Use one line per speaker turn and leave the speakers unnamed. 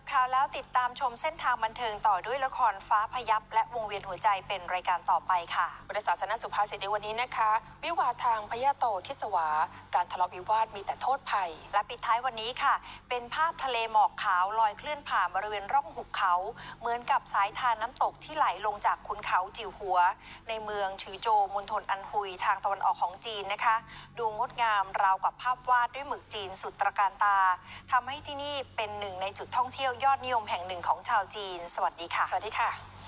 บข่าวแล้วติดตามชมเส้นทางบันเทิงต่อด้วยละครฟ้าพยับ และวงเวียนหัวใจเป็นรายการต่อไปค่ะ
บริษัทศาสนสุภาษิตในวันนี้นะคะ วิวาทางพญาโตทิสวา การทะเลาะวิวาทมีแต่โทษภัย
และปิดท้ายวันนี้ค่ะ เป็นภาพทะเลหมอกขาวลอยเคลื่อนผ่านบริเวณร่องหุบเขา เหมือนกับสายทานน้ำตกที่ไหลลงจากขุนเขาจิวหัว ในเมืองชือโจมณฑลอันฮุยทางตะวันออกของจีนนะคะ ดูงดงามราวกับภาพวาดด้วยหมึกจีนสุดตระการตาทำให้ที่นี่เป็นหนึ่งในจุดท่องเที่ยวที่ยวยอดนิยมแห่งหนึ่งของชาวจีน สวัสดีค่ะ
สวัสดีค่ะ